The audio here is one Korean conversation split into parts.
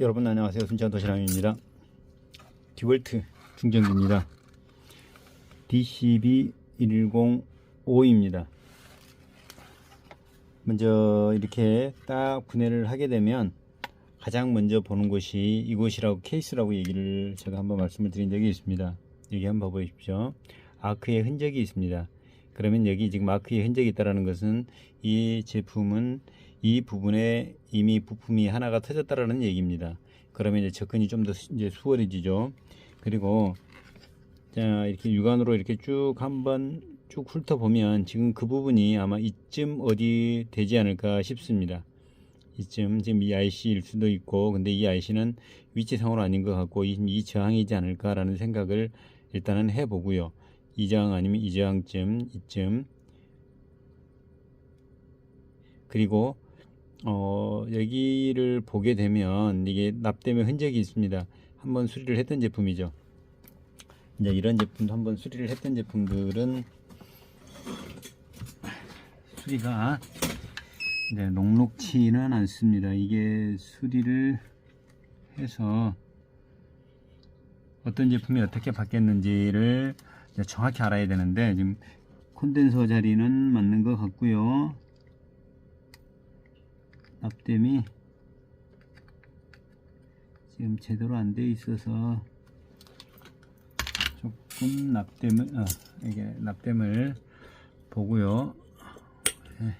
여러분 안녕하세요. 순천 도시락입니다. 디월트 충전기입니다. DCB110O입니다. 먼저 이렇게 딱 분해를 하게 되면 가장 먼저 보는 곳이 이곳이라고 케이스라고 얘기를 제가 한번 말씀을 드린 적이 있습니다. 여기 한번 봐보십시오. 아크의 흔적이 있습니다. 그러면 여기 지금 아크의 흔적이 있다는 것은 이 제품은 이 부분에 이미 부품이 하나가 터졌다라는 얘기입니다. 그러면 이제 접근이 좀 더 이제 수월해지죠. 그리고 자 이렇게 육안으로 이렇게 쭉 한번 쭉 훑어보면 지금 그 부분이 아마 이쯤 어디 되지 않을까 싶습니다. 이쯤 지금 이 IC일 수도 있고 근데 이 IC는 위치상으로 아닌 것 같고 이, 이 저항이지 않을까라는 생각을 일단은 해보고요. 이 저항 아니면 이 저항쯤 이쯤 그리고 어, 여기를 보게 되면 이게 납땜의 흔적이 있습니다. 한번 수리를 했던 제품이죠. 이제 이런 제품도 한번 수리를 했던 제품들은 수리가 네, 녹록치는 않습니다. 이게 수리를 해서 어떤 제품이 어떻게 바뀌었는지를 정확히 알아야 되는데 지금 콘덴서 자리는 맞는 것 같고요. 납땜이 지금 제대로 안 돼 있어서 조금 납땜을 어, 이게 납땜을 보고요. 네.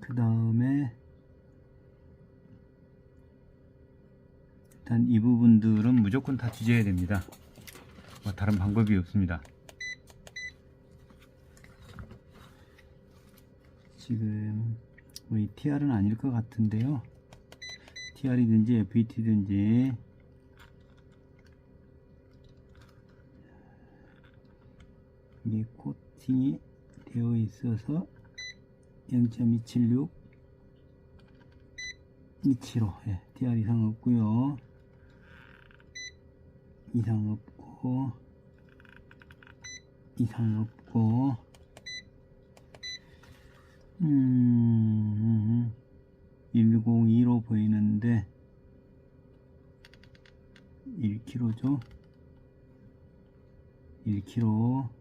그 다음에 일단 이 부분들은 무조건 다 뒤져야 됩니다. 뭐 다른 방법이 없습니다. 지금 뭐이 TR은 아닐 것 같은데요. TR이든지 FET든지 이게 코팅이 되어 있어서 0.276 275 예, DR 이상 없고요. 이상 없고 이상 없고. 음 102로 보이는데 1kg죠? 1kg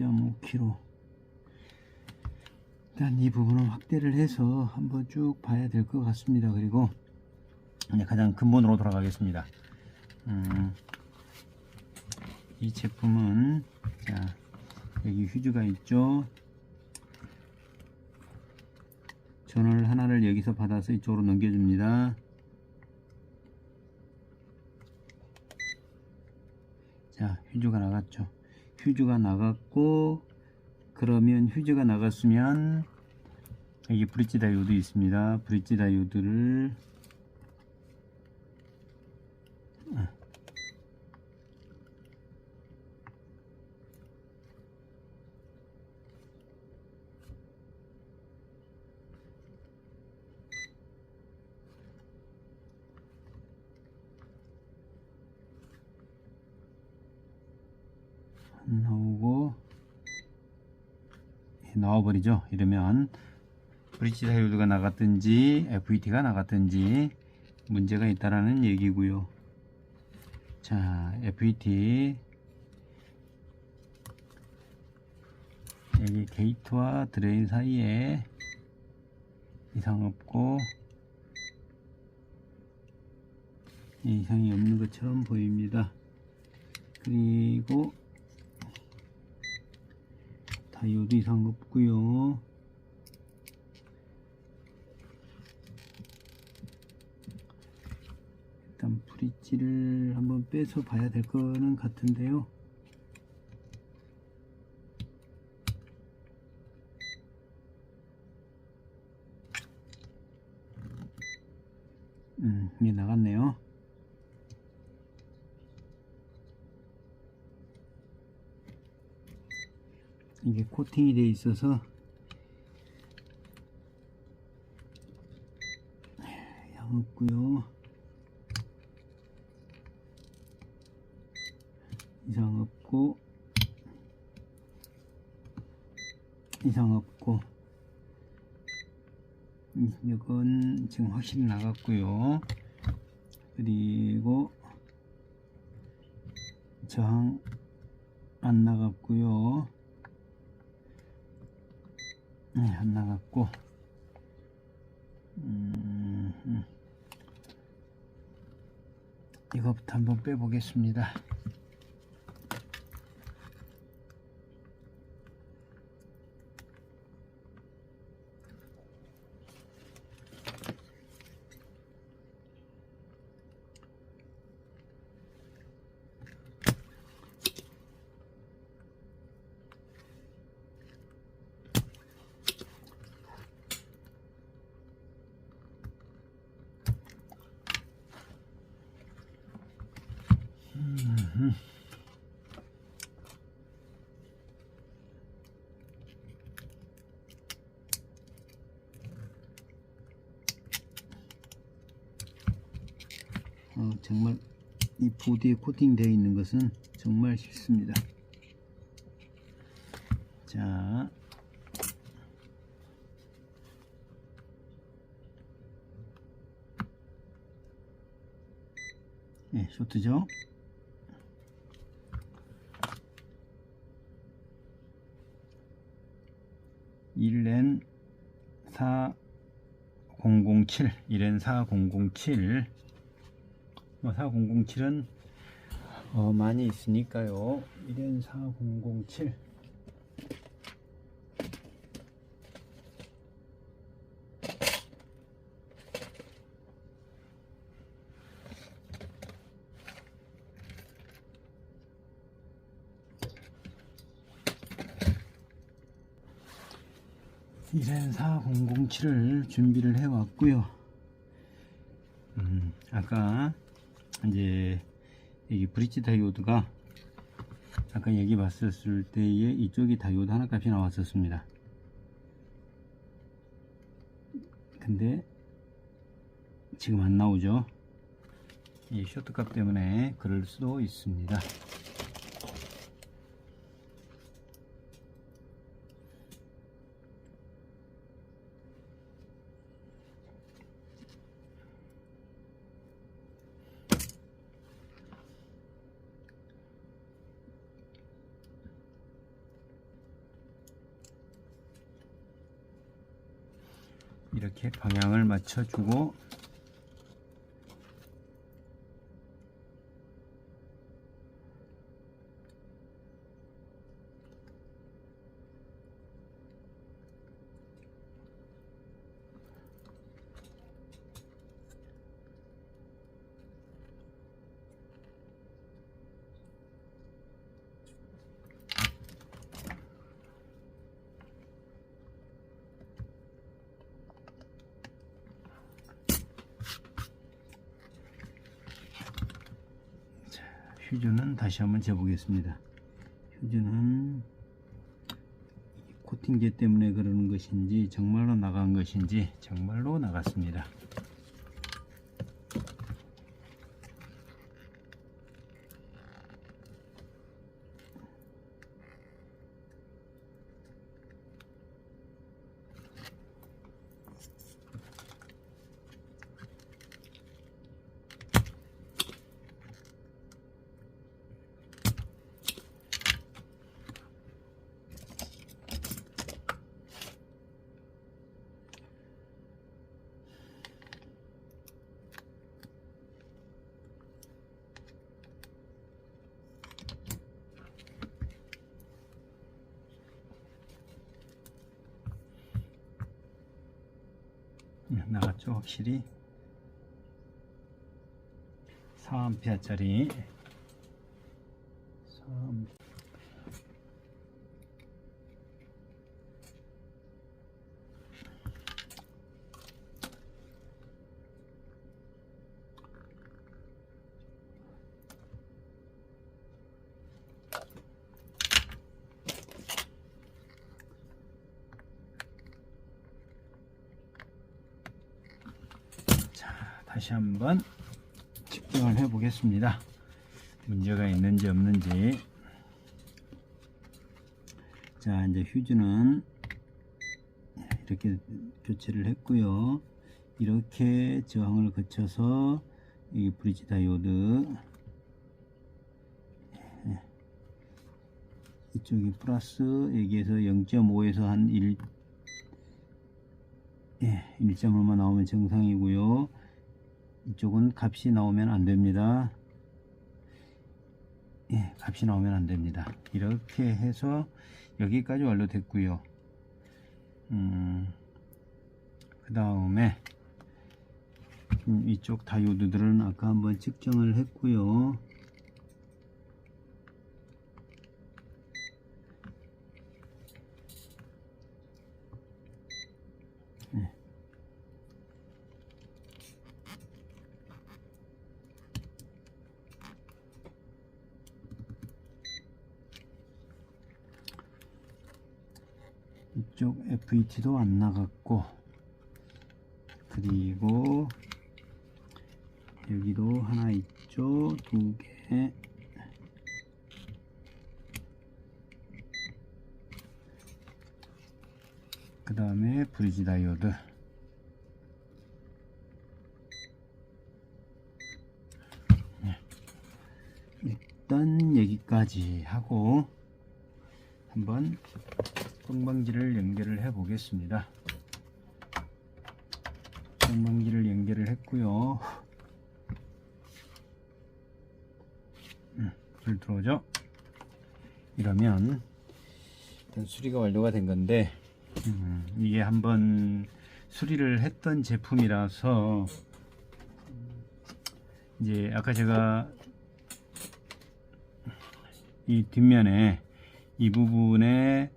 이 2.5kg 일단 이 부분은 확대를 해서 한번 쭉 봐야 될 것 같습니다. 그리고 이제 가장 근본으로 돌아가겠습니다. 음, 이 제품은 자 여기 휴즈가 있죠? 전원을 하나를 여기서 받아서 이쪽으로 넘겨줍니다. 자 휴즈가 나갔죠 휴즈가 나갔고 그러면 휴즈가 나갔으면 여기 브릿지 다이오드 있습니다. 브릿지 다이오드를 나오고 예, 나와버리죠. 이러면 브릿지 다이오드가 나갔든지 FET가 나갔든지 문제가 있다라는 얘기고요. 자 FET 여기 게이트와 드레인 사이에 이상 없고 이상이 없는 것처럼 보입니다. 그리고 다이오드 이상 없고요. 일단 브릿지를 한번 빼서 봐야 될 거는 같은데요. 음 이게 나갔네요 이게 코팅이 되어 있어서 양 없고요. 이상 없고 이상 없고. 음, 이건 지금 확실히 나갔고요. 그리고 저항 안 나갔고요 네, 안 나갔고 음, 음. 이거부터 한번 빼보겠습니다 어, 정말 이 보드에 코팅되어 있는 것은 정말 쉽습니다. 자, 네, 쇼트죠. 일렌 4007 일렌 4007뭐 4007은 어, 많이 있으니까요. 1엔 4007 1엔 4007을 준비를 해 왔고요. 음, 아까 이제 여기 브릿지 다이오드가 아까 여기 봤었을 때에 이쪽이 다이오드 하나 값이 나왔었습니다. 근데 지금 안 나오죠. 이 쇼트 값 때문에 그럴 수도 있습니다. 이렇게 방향을 맞춰주고 휴즈는 다시 한번 재보겠습니다. 휴즈는 코팅제 때문에 그러는 것인지 정말로 나간 것인지 정말로 나갔습니다. 나갔죠 확실히. 4암페어짜리. 4 음, 다시 한번 측정을 해 보겠습니다. 문제가 있는지 없는지. 자, 이제 휴즈는 이렇게 교체를 했고요. 이렇게 저항을 거쳐서 이 브릿지 다이오드 예. 이쪽이 플러스 여기에서 0.5에서 한 1, 예, 1.5만 나오면 정상이고요. 이쪽은 값이 나오면 안 됩니다. 예, 값이 나오면 안 됩니다. 이렇게 해서 여기까지 완료됐고요. 음, 그 다음에 음, 이쪽 다이오드들은 아까 한번 측정을 했고요. 네. FET도 안 나갔고 그리고 여기도 하나 있죠? 두개. 그 다음에 브리지 다이오드. 네. 일단 여기까지 하고 한번 똥방지를 연결을 해 보겠습니다. 똥방지를 연결을 했고요. 음, 불 들어오죠? 이러면 일단 수리가 완료가 된 건데 음, 이게 한번 수리를 했던 제품이라서 이제 아까 제가 이 뒷면에 이 부분에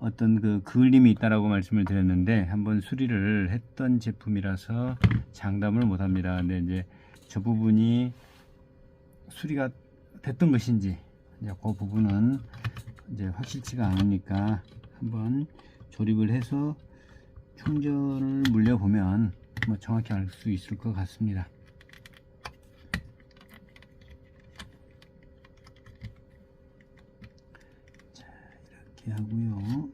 어떤 그 그을림이 있다라고 말씀을 드렸는데 한번 수리를 했던 제품이라서 장담을 못 합니다. 근데 이제 저 부분이 수리가 됐던 것인지 이제 그 부분은 이제 확실치가 않으니까 한번 조립을 해서 충전을 물려보면 뭐 정확히 알 수 있을 것 같습니다. 이렇게 하고요.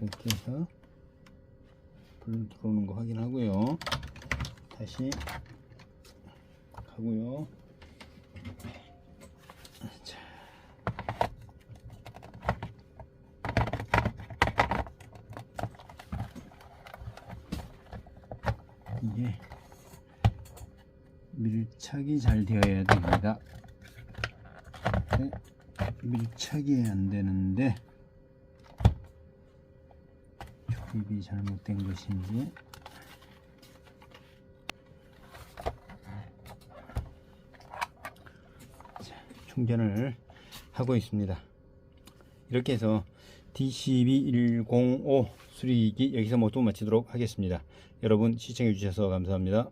이렇게 해서 불 들어오는 거 확인하고요. 다시 가고요. 자. 이게 밀착이 잘 되어야 됩니다. 네, 밀착이 안 되는데 조립이 잘못된 것인지 자, 충전을 하고 있습니다. 이렇게 해서 DCB105 수리기 여기서 모두 마치도록 하겠습니다. 여러분 시청해 주셔서 감사합니다.